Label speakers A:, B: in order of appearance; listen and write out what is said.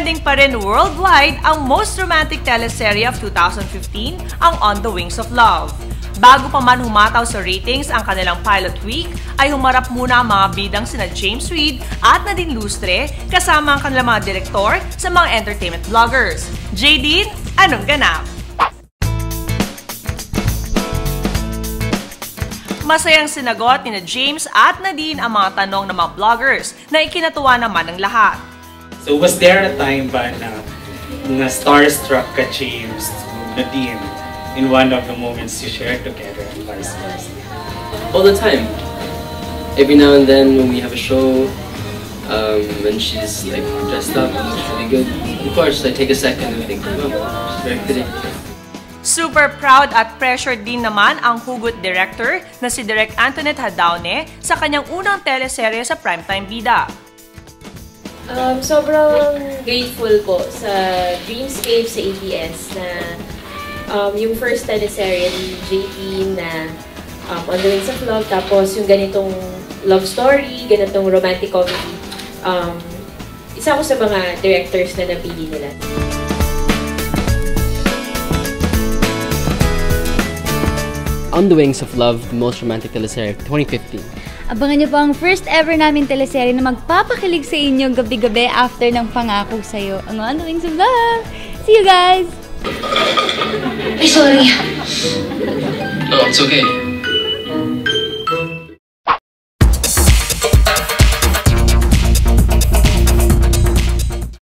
A: Trending pa rin worldwide ang most romantic teleserye of 2015, ang On the Wings of Love. Bago pa man humataw sa ratings ang kanilang pilot week, ay humarap muna ang mga bidang sina James Reid at Nadine Lustre kasama ang kanilang mga direktor sa mga entertainment vloggers. JD, anong ganap? Masayang sinagot ni na James at Nadine ang mga tanong ng mga vloggers na ikinatuwa naman ng lahat.
B: So was there a time ba na, na starstruck ka James, Nadine, in one of the moments you shared together and vice versa?
C: all the time. Every now and then when we have a show, um, when she's like dressed up, looks really good. Of course, I take a second and think, oh, she's very pretty.
A: Super proud at pressured din naman ang hugot director na si Direk Antoinette Hadaune sa kanyang unang teleserye sa Primetime Bida.
D: Um, sobrang grateful po sa Dreamscape sa ABS na um, yung first teleserye JP na um, On the Wings of Love, tapos yung ganitong love story, ganitong romantic comedy. Um, isa ako sa mga directors na napili nila.
C: On the Wings of Love, the most romantic teleserye of 2015.
E: Abangan niyo po ang first ever namin teleserye na magpapakilig sa inyo gabi-gabi after ng pangako sa'yo. Ang On the Wings of Love! See you guys!
C: No, it's okay.